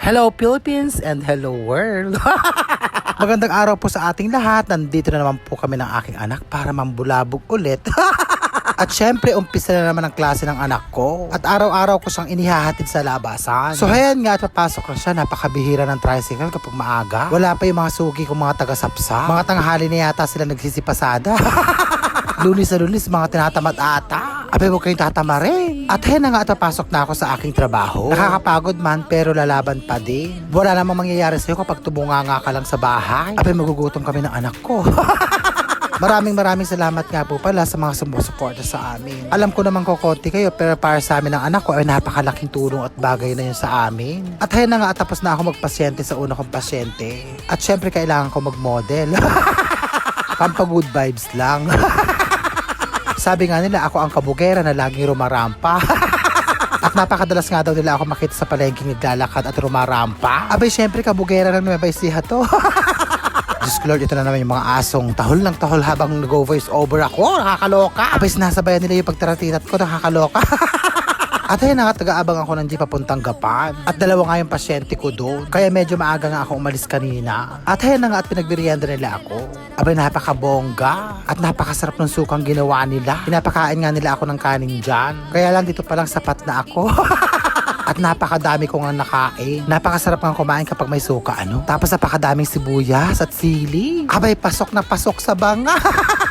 Hello Philippines and hello world! Magandang araw po sa ating lahat. Nandito na naman po kami ng aking anak para mambulabog ulit. At syempre, umpisa na naman ang klase ng anak ko. At araw-araw ko siyang inihahatid sa labasan. So ayan nga at papasok na siya. Napakabihira ng tricycle kapag maaga. Wala pa yung mga sugi kong mga taga-sapsa. Mga tanghali na yata sila nagsisipasada. lunis na lunis, mga tinatamad ata. Abay, huwag kayong tatama rin. At hen na nga at papasok na ako sa aking trabaho. Nakakapagod man, pero lalaban pa din. Wala namang mangyayari sa'yo kapag tumunga nga ka lang sa bahay. Abay, magugutom kami ng anak ko. Maraming maraming salamat nga po pala sa mga sumusuporta sa amin. Alam ko naman kokonti kayo pero para sa amin ng anak ko ay napakalaking tulong at bagay na yun sa amin. At ayun na nga tapos na ako magpasyente sa una kong pasyente. At syempre kailangan ko mag-model. Pampa good vibes lang. Sabi nga nila ako ang kabugera na laging rumarampa. At napakadalas nga daw nila ako makita sa palengke naglalakad at rumarampa. Abay, syempre, kabugera ng Nueva Ecija to. Diyos ko Lord, ito na naman yung mga asong tahol ng tahol habang nag-voice over ako. Nakakaloka. Abay, sinasabayan nila yung pagtaratitat ko. Nakakaloka. At ayun na nga, taga-abang ako ng jeep papuntang Gapan. At dalawa nga yung pasyente ko doon. Kaya medyo maaga nga ako umalis kanina. At ayun na nga, at pinagbirienda nila ako. Abay, napakabongga. At napakasarap ng sukang ginawa nila. Pinapakain nga nila ako ng kanin dyan. Kaya lang dito palang sapat na ako. At napakadami ko nga nakain. Napakasarap nga kumain kapag may suka, ano? Tapos napakadaming sibuyas at sili. Abay, pasok na pasok sa banga.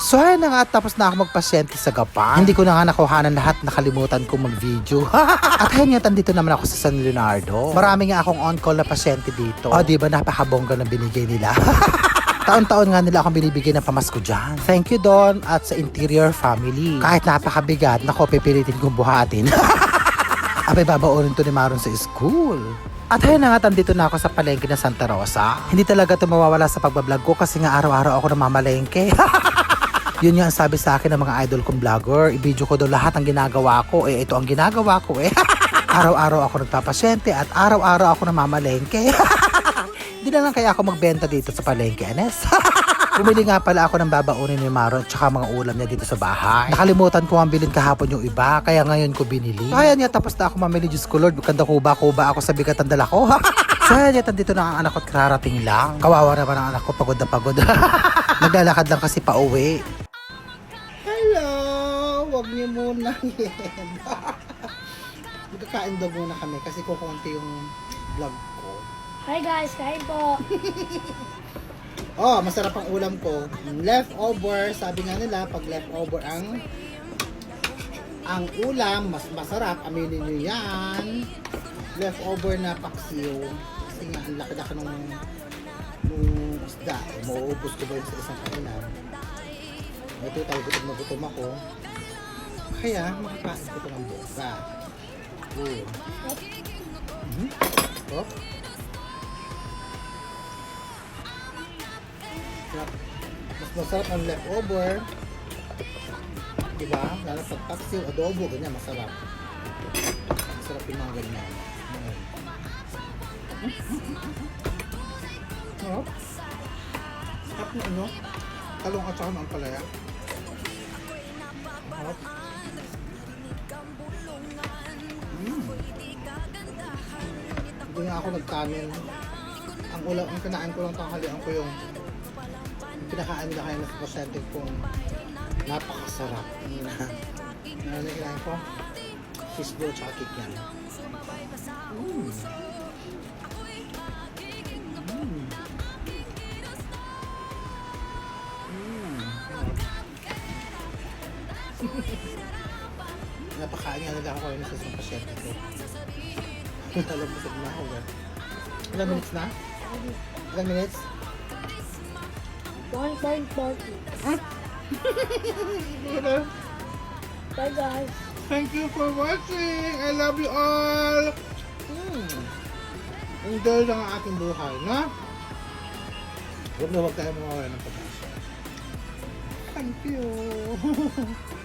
So ayun na nga, tapos na ako magpasyente sa Gapan. Hindi ko na nga nakuhanan lahat, nakalimutan kong mag-video. At ayun nga, tandito naman ako sa San Leonardo. Marami nga akong on-call na pasyente dito. O, di ba napakabongga na binigay nila. Taon-taon nga nila akong binibigyan ng pamasko dyan. Thank you, Don, at sa interior family. Kahit napakabigat, nako, pipilitin kong buhatin. Abay, babaunin to ni Maron sa school. At ayun na nga, tandito na ako sa palengke ng Santa Rosa. Hindi talaga ito mawawala sa pagbablog ko kasi nga araw-araw ako namamalengke. Yun nga ang sabi sa akin ng mga idol kong vlogger. I-video ko daw lahat ang ginagawa ko. Eh, ito ang ginagawa ko eh. araw-araw ako nagpapasyente at araw-araw ako namamalengke. Hindi na lang kaya ako magbenta dito sa palengke, Anes. Bumili nga pala ako ng babaunin ni Maro at saka mga ulam niya dito sa bahay. Nakalimutan ko ang bilhin kahapon yung iba, kaya ngayon ko binili. Kaya niya tapos na ako mamili, Diyos ko Lord, bukanda kuba-kuba ako sa bigat ng dala ko. Kaya niya, dito na ang anak ko at kararating lang. Kawawa naman ang anak ko, pagod na pagod. Naglalakad lang kasi pa uwi. Hello! Wag niyo muna yan. Magkakain daw muna kami kasi kukunti yung vlog ko. Hi guys, kain po. Oh, masarap ang ulam ko. Leftover, sabi nga nila, pag leftover ang ang ulam, mas masarap. Aminin nyo yan. Leftover na paksiw. Kasi nga, ang laki-laki nung, nung isda. Mauubos ko ba yun sa isang kainan? Ito tayo, gutom na gutom ako. Kaya, makakain ko ito ng buka. Oh. Mhm. Oh. Sarap. Mas masarap ang leftover. Diba? Lalo pag paksiw, adobo, ganyan, masarap. Masarap yung mga ganyan. Mm. Sarap. Sarap na ano? Talong at saka ng ampalaya. Ako nagkanin. Ang ulam, ang kinain ko lang tanghalian ko yung pinakain nila kayo ng pasyente kong napakasarap. Ano na kinain ko? Fishbowl tsaka kikyan. Mm. Mm. Mm. Napakain nga nila ako kayo isang pasyente ko. Alam mo na ako. eh. Ilang minutes na? Ilang minutes? 1.40. Bye guys. Thank you for watching. I love you all. Hmm. Enjoy lang ang ating buhay, no? Huwag na huwag tayo mawawala ng pag-asa. Thank you.